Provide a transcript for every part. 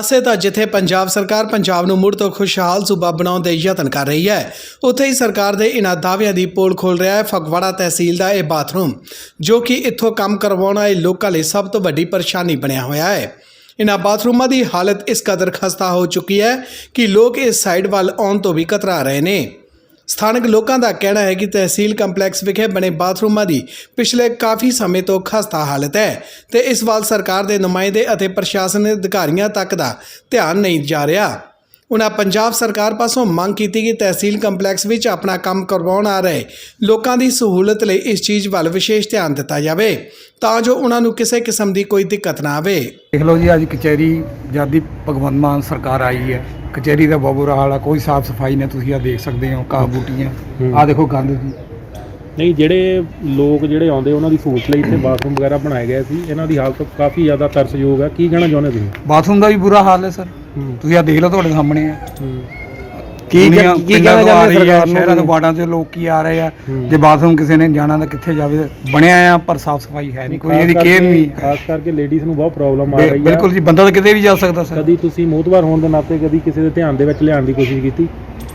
ਪਾਸੇ ਤਾਂ ਜਿੱਥੇ ਪੰਜਾਬ ਸਰਕਾਰ ਪੰਜਾਬ ਨੂੰ ਮੁੜ ਤੋਂ ਖੁਸ਼ਹਾਲ ਸੂਬਾ ਬਣਾਉਣ ਦੇ ਯਤਨ ਕਰ ਰਹੀ ਹੈ, ਉੱਥੇ ਹੀ ਸਰਕਾਰ ਦੇ ਇਨ੍ਹਾਂ ਦਾਅਵਿਆਂ ਦੀ ਪੋਲ ਖੋਲ ਰਿਹਾ ਹੈ ਫਗਵਾੜਾ ਤਹਿਸੀਲ ਦਾ ਇਹ ਬਾਥਰੂਮ, ਜੋ ਕਿ ਇੱਥੋਂ ਕੰਮ ਕਰਵਾਉਣ ਆਏ ਲੋਕਾਂ ਲਈ ਸਭ ਤੋਂ ਵੱਡੀ ਪਰੇਸ਼ਾਨੀ ਬਣਿਆ ਹੋਇਆ ਹੈ। ਇਨ੍ਹਾਂ ਬਾਥਰੂਮਾਂ ਦੀ ਹਾਲਤ ਇਸ ਕਦਰ ਖਸਤਾ ਹੋ ਚੁੱਕੀ ਹੈ ਕਿ ਲੋਕ ਇਸ ਸਾਈਡ ਵੱਲ ਆਉਣ ਤੋਂ ਵੀ ਕਤਰਾ ਰਹੇ ਨੇ। ਸਥਾਨਕ ਲੋਕਾਂ ਦਾ ਕਹਿਣਾ ਹੈ ਕਿ ਤਹਿਸੀਲ ਕੰਪਲੈਕਸ ਵਿਖੇ ਬਣੇ ਬਾਥਰੂਮਾਂ ਦੀ ਪਿਛਲੇ ਕਾਫੀ ਸਮੇਂ ਤੋਂ ਖਸਤਾ ਹਾਲਤ ਹੈ ਤੇ ਇਸ ਵੱਲ ਸਰਕਾਰ ਦੇ ਨੁਮਾਇੰਦੇ ਅਤੇ ਪ੍ਰਸ਼ਾਸਨ ਅਧਿਕਾਰੀਆਂ ਤੱਕ ਦਾ ਧਿਆਨ ਨਹੀਂ ਜਾ ਰਿਹਾ। ਉਹਨਾਂ ਪੰਜਾਬ ਸਰਕਾਰ ਪਾਸੋਂ ਮੰਗ ਕੀਤੀ ਕਿ ਤਹਿਸੀਲ ਕੰਪਲੈਕਸ ਵਿੱਚ ਆਪਣਾ ਕੰਮ ਕਰਵਾਉਣ ਆ ਰਹੇ ਲੋਕਾਂ ਦੀ ਸਹੂਲਤ ਲਈ ਇਸ ਚੀਜ਼ ਵੱਲ ਵਿਸ਼ੇਸ਼ ਧਿਆਨ ਦਿੱਤਾ ਜਾਵੇ ਤਾਂ ਜੋ ਉਹਨਾਂ ਨੂੰ ਕਿਸੇ ਕਿਸਮ ਦੀ ਕੋਈ ਦਿੱਕਤ ਨਾ ਆਵੇ। ਦੇਖ ਲਓ ਜੀ ਅੱਜ ਕਚਹਿਰੀ ਜਦ ਭਗਵੰਤ ਮਾਨ ਸਰਕਾਰ ਆਈ ਹੈ। ਕਚਹਿਰੀ ਦਾ ਬਹੁਤ ਬੁਰਾ ਹਾਲ ਆ ਕੋਈ ਸਾਫ਼ ਸਫ਼ਾਈ ਨਹੀਂ ਤੁਸੀਂ ਆ ਦੇਖ ਸਕਦੇ ਹੋ ਘਾਹ ਬੂਟੀਆਂ। ਆ ਦੇਖੋ ਗੰਦ ਜੀ। ਨਹੀਂ ਜਿਹੜੇ ਲੋਕ ਜਿਹੜੇ ਆਉਂਦੇ ਉਹਨਾਂ ਦੀ ਸਹੂਲਤ ਲਈ ਇੱਥੇ ਬਾਥਰੂਮ ਵਗੈਰਾ ਬਣਾਏ ਗਏ ਸੀ। ਇਹਨਾਂ ਦੀ ਹਾਲਤ ਕਾਫੀ ਜ਼ਿਆਦਾ ਤਰਸਯੋਗ ਹੈ। ਕੀ ਕਹਿਣਾ ਚਾਹੁੰਦੇ ਤੁਸੀਂ? ਬਾਥਰੂਮ ਦਾ ਵੀ ਬੁਰਾ ਹਾਲ ਹੈ ਸਰ। ਤੁਸੀਂ ਆ ਦੇਖ ਲਓ ਤੁਹਾਡੇ ਸਾਹਮਣੇ। ਆ ਕੀ ਦੁਨੀਆ ਕੀ ਪਿੰਡਾਂ ਕਹਿਣਾ ਤੋਂ ਆ ਚਾਹੁੰਦੇ ਰਹੀ ਹੈ, ਸਰਕਾਰ ਸ਼ਹਿਰਾਂ ਤੋਂ ਨੂੰ ਬਾੜਾਂ ਤੋਂ ਲੋਕ ਕੀ ਆ ਰਹੇ ਆ। ਜੇ ਬਾਥਰੂਮ ਕਿਸੇ ਨੇ ਜਾਣਾ ਤਾਂ ਕਿੱਥੇ ਜਾਵੇ? ਬਣਿਆ ਆ ਪਰ ਸਾਫ਼ ਸਫ਼ਾਈ ਹੈ ਨਹੀਂ ਕੋਈ ਇਹਦੀ ਕੇਅਰ ਨਹੀਂ। ਖਾਸ ਕਰਕੇ ਲੇਡੀਜ਼ ਨੂੰ ਬਹੁਤ ਪ੍ਰੋਬਲਮ ਆ ਰਹੀ ਹੈ ਬਿਲਕੁਲ ਜੀ ਬੰਦਾ ਤਾਂ ਕਿਤੇ ਵੀ ਜਾ ਸਕਦਾ ਸਰ। ਕਦੀ ਤੁਸੀਂ ਮੋਤਬਾਰ ਹੋਣ ਦੇ ਨਾਤੇ ਕਦੀ ਕਿਸੇ ਦੇ ਧਿਆਨ ਦੇ ਵਿੱਚ ਲਿਆਉਣ ਦੀ ਕੋਸ਼ਿਸ਼ ਕੀਤੀ?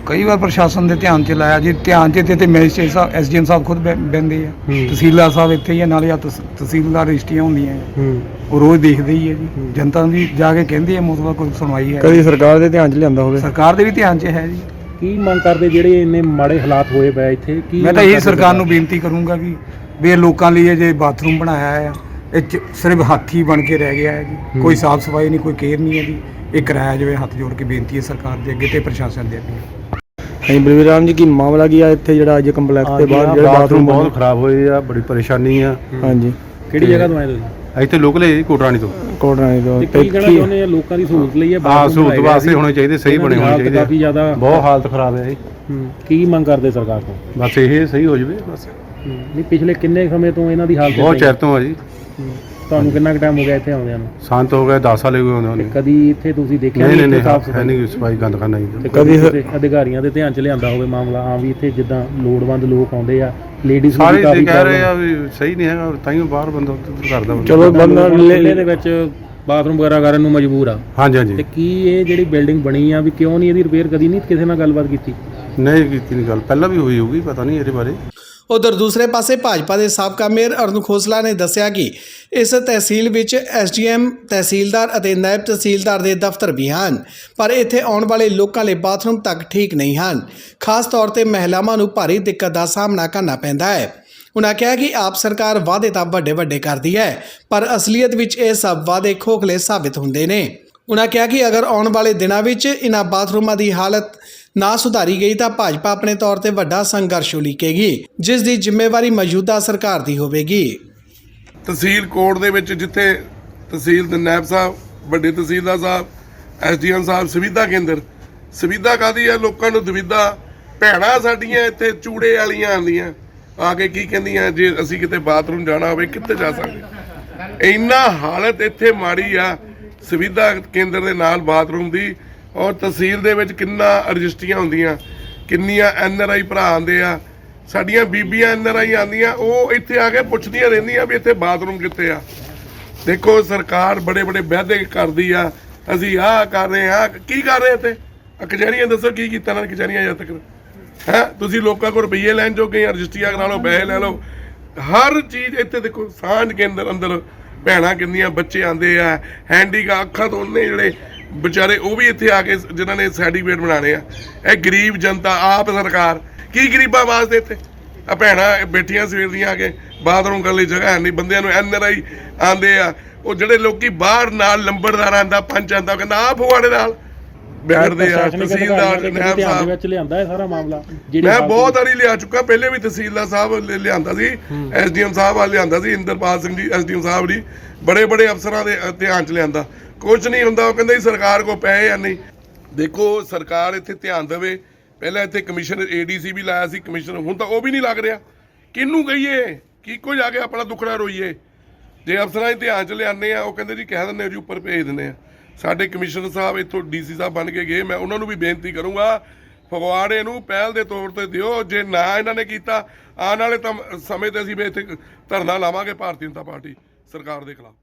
ਕਈ ਵਾਰ ਪ੍ਰਸ਼ਾਸਨ ਦੇ ਧਿਆਨ ਚ ਲਾਇਆ ਜੀ ਧਿਆਨ ਚ ਤੇ ਮੈਜਿਸਟ੍ਰੇਟ ਸਾਹਿਬ ਐਸਡੀਐਮ ਸਾਹਿਬ ਖੁਦ ਬਹਿ- ਬਹਿੰਦੇ ਆ। ਹੂੰ। ਤਹਿਸੀਲਦਾਰ ਸਾਹਿਬ ਇੱਥੇ ਹੀ ਆ ਨਾਲੇ ਆ ਤਸ- ਤਹਿਸੀਲਦਾਰ ਰਜਿਸਟਰੀਆਂ ਹੁੰਦੀਆਂ ਆ। ਹੂੰ। ਉਹ ਰੋਜ਼ ਦੇਖਦੇ ਹੀ ਹੈ ਜੀ। ਹੂੰ। ਜਨਤਾ ਵੀ ਜਾ ਕੇ ਕਹਿੰਦੀ ਹੈ ਮੋਤਬਾ ਕੋਈ ਸੁਣਵਾਈ ਹੈ ਕਦੀ ਸਰਕਾਰ ਦੇ ਧਿਆਨ ਚ ਲਿਆਂਦਾ ਹੋਵੇ? ਸਰਕਾਰ ਦੇ ਵੀ ਧਿਆਨ 'ਚ ਹੈ ਜੀ। ਕੀ ਮੰਗ ਕਰਦੇ ਜਿਹੜੇ ਇੰਨੇ ਮਾੜੇ ਹਾਲਾਤ ਹੋਏ ਪਏ ਇੱਥੇ? ਕੀ ਮੈਂ ਤਾਂ ਮੰਗ ਇਹ ਕਰਦੇ ਸਰਕਾਰ ਨੂੰ ਬੇਨਤੀ ਕਰੂੰਗਾ ਕਿ ਵੀ ਇਹ ਲੋਕਾਂ ਲਈ ਇਹ ਜੇ ਬਾਥਰੂਮ ਬਣਾਇਆ ਆ ਇਹ 'ਚ ਸਿਰਫ ਹੱਥੀ ਬਣ ਕੇ ਰਹਿ ਗਿਆ ਹੈ ਜੀ। ਕੋਈ ਸਾਫ਼ ਸਫ਼ਾਈ ਨਹੀਂ ਕੋਈ ਕੇਅਰ ਨਹੀਂ ਹੈ ਜੀ। ਇਹ ਕਰਾਇਆ ਜਾਵੇ ਹੱਥ ਜੋੜ ਕੇ ਬੇਨਤੀ ਹੈ ਸਰਕਾਰ ਦੇ ਅੱਗੇ ਤੇ ਪ੍ਰਸ਼ਾਸਨ ਦੇ ਅੱਗੇ। ਹਾਂਜੀ ਬਲਵੀਰ ਰਾਮ ਜੀ ਕੀ ਮਾਮਲਾ ਕੀ ਆ ਇੱਥੇ ਜਿਹੜਾ ਅੱਜ ਕੰਪਲੈਕਸ ਦੇ ਬਾਹਰ ਜਿਹੜਾ ਬਾਥਰੂਮ ਬਹੁਤ ਖਰਾਬ ਹੋਏ ਆ ਬੜੀ ਪਰੇਸ਼ਾਨੀ ਆ ਹਾਂਜੀ ਕਿਹੜੀ ਜਗ੍ਹਾ ਤੋਂ ਆਏ ਤੁਸੀਂ ਇੱਥੇ ਲੋਕਲੇ ਕੋਟਰਾਣੀ ਤੋਂ ਕੋਟਰਾਣੀ ਤੋਂ ਤੇ ਤੇ ਕੀ ਕਹਿਣਾ ਚਾਹੁੰਦੇ ਆ ਲੋਕਾਂ ਦੀ ਸਹੂਲਤ ਲਈ ਇਹ ਹਾਂ ਬਾਥਰੂਮ ਸਹੂਲਤ ਵਾਸਤੇ। ਹੋਣੇ ਚਾਹੀਦੇ ਸਹੀ ਬਣੇ ਹੋਣੇ ਚਾਹੀਦੇ ਕਾਫੀ ਜ਼ਿਆਦਾ ਬਹੁਤ ਹਾਲਤ ਖਰਾਬ ਹੈ ਇਹ। ਹੂੰ। ਕੀ ਮੰਗ ਕਰਦੇ ਸਰਕਾਰ ਤੋਂ ਬਸ ਇਹ ਸਹੀ ਹੋ ਜਵੇ ਬਸ ਨਹੀਂ ਪਿਛਲੇ ਕਿੰਨੇ ਸਮੇਂ ਤੋਂ ਇਹਨਾਂ ਦੀ ਹਾਲਤ ਬਹੁਤ ਚਿਰ ਤੋਂ ਆ ਜੀ ਹੀ? ਹੂੰ। ਤੁਹਾਨੂੰ ਕਿੰਨਾ ਕੁ ਟਾਈਮ ਹੋ ਗਿਆ ਇੱਥੇ ਆਉਂਦਿਆਂ ਨੂੰ? ਸ਼ਾਂਤ ਹੋ ਗਏ 10 ਸਾਲ ਹੋ ਗਏ ਤੇ ਹੋਣੇ ਕਦੀ ਇੱਥੇ ਤੁਸੀਂ ਦੇਖਿਆ ਨਹੀਂ ਨਹੀਂ ਇੱਥੇ ਨਹੀਂ ਸਾਫ਼ ਹੈ ਸਫ਼ਾਈ? ਨਹੀਂ ਸਫ਼ਾਈ ਗੰਦ ਖਾਨਾ ਤੇ ਜੀ ਕਦੀ ਅਧਿਕਾਰੀਆਂ ਦੇ ਧਿਆਨ ਚ ਲਿਆਂਦਾ ਹੋਵੇ ਮਾਮਲਾ? ਹਾਂ ਵੀ ਇੱਥੇ ਜਿੱਦਾਂ ਲੋੜਵੰਦ ਲੋਕ ਆਉਂਦੇ ਆ ਲੇਡੀਜ਼ ਨੂੰ ਸਾਰੇ ਵੀ ਤੇ ਕਾਫੀ ਕਹਿ ਰਹੇ ਆ ਵੀ ਸਹੀ ਨਹੀਂ ਹੈਗਾ ਤਾਂ ਹੀ ਬਾਹਰ ਬੰਦਾ ਉੱਧਰ ਕਰਦਾ ਬੰਦਾ। ਚਲੋ ਬੰਦਾ ਲੈ- ਜ਼ਿਲ੍ਹੇ ਦੇ ਵਿੱਚ ਬਾਥਰੂਮ ਵਗੈਰਾ ਕਰਨ ਨੂੰ ਮਜਬੂਰ ਆ। ਹਾਂਜੀ ਹਾਂਜੀ। ਤੇ ਕੀ ਇਹ ਜਿਹੜੀ ਬਿਲਡਿੰਗ ਬਣੀ ਆ ਵੀ ਕਿਉਂ ਨਹੀਂ ਇਹਦੀ ਰਿਪੇਅਰ ਕਦੀ ਨਹੀਂ ਕਿਸੇ ਨਾਲ ਗੱਲਬਾਤ ਕੀਤੀ? ਨਹੀਂ ਕੀਤੀ ਨਹੀਂ ਗੱਲ। ਪਹਿਲਾਂ ਵੀ ਹੋਈ ਹੋਊਗੀ ਪਤਾ ਨਹੀਂ ਇਹਦੇ ਬਾਰੇ। ਉਧਰ ਦੂਸਰੇ ਪਾਸੇ ਭਾਜਪਾ ਦੇ ਸਾਬਕਾ ਮੇਅਰ ਅਰੁਣ ਖੋਸਲਾ ਨੇ ਦੱਸਿਆ ਕਿ ਇਸ ਤਹਿਸੀਲ ਵਿੱਚ ਐਸਡੀਐਮ, ਤਹਿਸੀਲਦਾਰ ਅਤੇ ਨਾਇਬ ਤਹਿਸੀਲਦਾਰ ਦੇ ਦਫ਼ਤਰ ਵੀ ਹਨ, ਪਰ ਇੱਥੇ ਆਉਣ ਵਾਲੇ ਲੋਕਾਂ ਲਈ ਬਾਥਰੂਮ ਤੱਕ ਠੀਕ ਨਹੀਂ ਹਨ। ਖਾਸ ਤੌਰ ਤੇ ਮਹਿਲਾਵਾਂ ਨੂੰ ਭਾਰੀ ਦਿੱਕਤ ਦਾ ਸਾਹਮਣਾ ਕਰਨਾ ਪੈਂਦਾ ਹੈ। ਉਹਨਾਂ ਕਿਹਾ ਕਿ ਆਪ ਸਰਕਾਰ ਵਾਅਦੇ ਤਾਂ ਵੱਡੇ ਵੱਡੇ ਕਰਦੀ ਹੈ, ਪਰ ਅਸਲੀਅਤ ਵਿੱਚ ਇਹ ਸਭ ਵਾਅਦੇ ਖੋਖਲੇ ਸਾਬਿਤ ਹੁੰਦੇ ਨੇ। ਉਹਨਾਂ ਕਿਹਾ ਕਿ ਅਗਰ ਆਉਣ ਵਾਲੇ ਦਿਨਾਂ ਵਿੱਚ ਇਹਨਾਂ ਬਾਥਰੂਮਾਂ ਦੀ ਹਾਲਤ ਨਾ ਸੁਧਾਰੀ ਗਈ ਤਾਂ ਭਾਜਪਾ ਆਪਣੇ ਤੌਰ ਤੇ ਵੱਡਾ ਸੰਘਰਸ਼ ਉਲੀਕੇਗੀ, ਜਿਸ ਦੀ ਜ਼ਿੰਮੇਵਾਰੀ ਮੌਜੂਦਾ ਸਰਕਾਰ ਦੀ ਹੋਵੇਗੀ। ਤਹਿਸੀਲ ਕੋਰਟ ਦੇ ਵਿੱਚ ਜਿੱਥੇ ਤਹਿਸੀਲ ਦੇ ਨਾਇਬ ਸਾਹਿਬ, ਵੱਡੇ ਤਹਿਸੀਲਦਾਰ ਸਾਹਿਬ, ਐਸਡੀਐਮ ਸਾਹਿਬ, ਸੁਵਿਧਾ ਕੇਂਦਰ, ਸੁਵਿਧਾ ਕਾਦੀ ਆ? ਲੋਕਾਂ ਨੂੰ ਦੁਵਿਧਾ, ਭੈਣਾਂ ਸਾਡੀਆਂ ਇੱਥੇ ਚੂੜੇ ਵਾਲੀਆਂ ਆਉਂਦੀਆਂ। ਆ ਕੇ ਕੀ ਕਹਿੰਦੀਆਂ, ਜੇ ਅਸੀਂ ਕਿਤੇ ਬਾਥਰੂਮ ਜਾਣਾ ਹੋਵੇ, ਕਿੱਥੇ ਜਾ ਸਕਦੇ? ਇੰਨਾ ਹਾਲਤ ਇੱਥੇ ਮਾੜੀ ਆ, ਸੁਵਿਧਾ ਕੇਂਦਰ ਦੇ ਨਾਲ ਬਾਥਰੂਮ ਦੀ ਔਰ ਤਹਿਸੀਲ ਦੇ ਵਿੱਚ ਕਿੰਨਾ ਰਜਿਸਟਰੀਆਂ ਹੁੰਦੀਆਂ, ਕਿੰਨੀਆਂ ਐੱਨ ਆਰ ਆਈ ਭਰਾ ਆਉਂਦੇ ਆ, ਸਾਡੀਆਂ ਬੀਬੀਆਂ ਐੱਨ ਆਰ ਆਈ ਆਉਂਦੀਆਂ, ਉਹ ਇੱਥੇ ਆ ਕੇ ਪੁੱਛਦੀਆਂ ਰਹਿੰਦੀਆਂ ਵੀ ਇੱਥੇ ਬਾਥਰੂਮ ਕਿੱਥੇ ਆ। ਦੇਖੋ, ਸਰਕਾਰ ਬੜੇ ਬੜੇ ਵਾਅਦੇ ਕਰਦੀ ਆ, ਅਸੀਂ ਆਹ ਕਰ ਰਹੇ ਆ ਕੀ ਕਰ ਰਹੇ ਇੱਥੇ? ਕਚਹਿਰੀਆਂ ਦੱਸੋ ਕੀ ਕੀਤਾ ਇਹਨਾਂ ਨੇ ਕਚਹਿਰੀਆਂ ਜਦ ਤੱਕ? ਹੈ? ਤੁਸੀਂ ਲੋਕਾਂ ਕੋਲ ਰੁਪਈਏ ਲੈਣ ਜੋਗੇ ਰਜਿਸਟਰੀਆਂ ਕਰਾ ਲਓ, ਪੈਸੇ ਲੈ ਲਓ। ਹਰ ਚੀਜ਼ ਇੱਥੇ ਦੇਖੋ, ਸਾਂਝ ਕੇਂਦਰ ਅੰਦਰ ਭੈਣਾਂ ਕਿੰਨੀਆਂ ਬੱਚੇ ਆਂਦੇ ਆ ਹੈਂਡੀਕਾ ਅੱਖਾਂ ਤੋਂ ਉਹਨੇ ਜਿਹੜੇ ਵਿਚਾਰੇ ਉਹ ਵੀ ਇੱਥੇ ਆ ਕੇ ਜਿਨ੍ਹਾਂ ਨੇ ਸਰਟੀਫਿਕੇਟ ਬਣਾਣੇ ਆ। ਇਹ ਗਰੀਬ ਜਨਤਾ, ਆਪ ਸਰਕਾਰ, ਕੀ ਗਰੀਬਾਂ ਵਾਸਤੇ ਇੱਥੇ? ਆ ਭੈਣਾਂ ਬੈਠੀਆਂ ਸਵੇਰ ਦੀਆਂ ਆ ਕੇ, ਬਾਥਰੂਮ ਕਰਨ ਲਈ ਜਗ੍ਹਾ ਹੈ ਨਹੀਂ, ਬੰਦਿਆਂ ਨੂੰ ਐਨ ਆਰ ਆਈ ਆਂਦੇ ਆ। ਉਹ ਜਿਹੜੇ ਲੋਕੀ ਬਾਹਰ ਨਾਲ ਲੰਬੜਦਾਰ ਆਂਦਾ ਪੰਚ ਆਂਦਾ ਉਹ ਕਹਿੰਦਾ ਆ ਫਗਵਾੜੇ ਨਾਲ ਬਿਗੜਦੇ ਆ ਤਹਿਸੀਲਦਾਰ ਅਧਿਕਾਰੀਆਂ ਦੇ ਸਾਹਿਬ। ਵਿੱਚ ਲਿਆਂਦਾ ਹੈ ਸਾਰਾ ਮਾਮਲਾ ਜਿਹੜੀ ਮੈਂ ਬਹੁਤ ਵਾਰੀ ਲਿਆ ਚੁੱਕਾ ਪਹਿਲੇ ਵੀ ਤਹਿਸੀਲਦਾਰ ਸਾਹਿਬ ਲਿਆਂਦਾ ਸੀ ਐਸਡੀਐਮ ਸਾਹਿਬ ਆ ਲਿਆਂਦਾ ਸੀ ਇੰਦਰਪਾਲ ਸਿੰਘ ਜੀ ਐਸਡੀਐਮ ਸਾਹਿਬ ਜੀ ਬੜੇ ਬੜੇ ਅਫਸਰਾਂ ਦੇ ਧਿਆਨ ਚ ਲਿਆਂਦਾ। ਕੁਝ ਨਹੀਂ ਹੁੰਦਾ ਉਹ ਕਹਿੰਦੇ ਸਰਕਾਰ ਕੋ ਪੈਸੇ ਆ ਨਹੀਂ। ਦੇਖੋ ਸਰਕਾਰ ਇੱਥੇ ਧਿਆਨ ਦੇਵੇ ਪਹਿਲਾਂ ਇੱਥੇ ਕਮਿਸ਼ਨਰ ਏਡੀਸੀ ਵੀ ਲਾਇਆ ਸੀ ਕਮਿਸ਼ਨਰ ਹੁਣ ਤਾਂ ਉਹ ਵੀ ਨਹੀਂ ਲੱਗ ਰਿਹਾ। ਕਿਹਨੂੰ ਕਹੀਏ ਕੀ ਕੋ ਜਾ ਕੇ ਆਪਣਾ ਦੁੱਖੜਾ ਰੋਈਏ? ਜੇ ਅਫਸਰਾਂ ਦੇ ਧਿਆਨ ਚ ਲਿਆਉਂਦੇ ਆ ਉਹ ਕਹਿੰਦੇ ਜੀ ਕਹਿ ਦਿੰਦੇ ਆ ਜੀ ਉੱਪਰ ਭੇਜ ਦਿੰਦੇ ਆ। ਸਾਡੇ ਕਮਿਸ਼ਨਰ ਸਾਹਿਬ ਇੱਥੋਂ ਡੀਸੀ ਸਾਹਿਬ ਬਣ ਕੇ ਗਏ। ਮੈਂ ਉਹਨਾਂ ਨੂੰ ਵੀ ਬੇਨਤੀ ਕਰੂੰਗਾ, ਫਗਵਾੜੇ ਨੂੰ ਪਹਿਲ ਦੇ ਤੌਰ ਤੇ ਦਿਓ। ਜੇ ਨਾ ਇਹਨਾਂ ਨੇ ਕੀਤਾ, ਆਉਣ ਵਾਲੇ ਤਾਂ ਸਮੇਂ ਤੇ ਅਸੀਂ ਵੀ ਇੱਥੇ ਧਰਨਾ ਲਾਵਾਂਗੇ ਭਾਰਤੀ ਜਨਤਾ ਪਾਰਟੀ ਸਰਕਾਰ ਦੇ ਖਿਲਾਫ।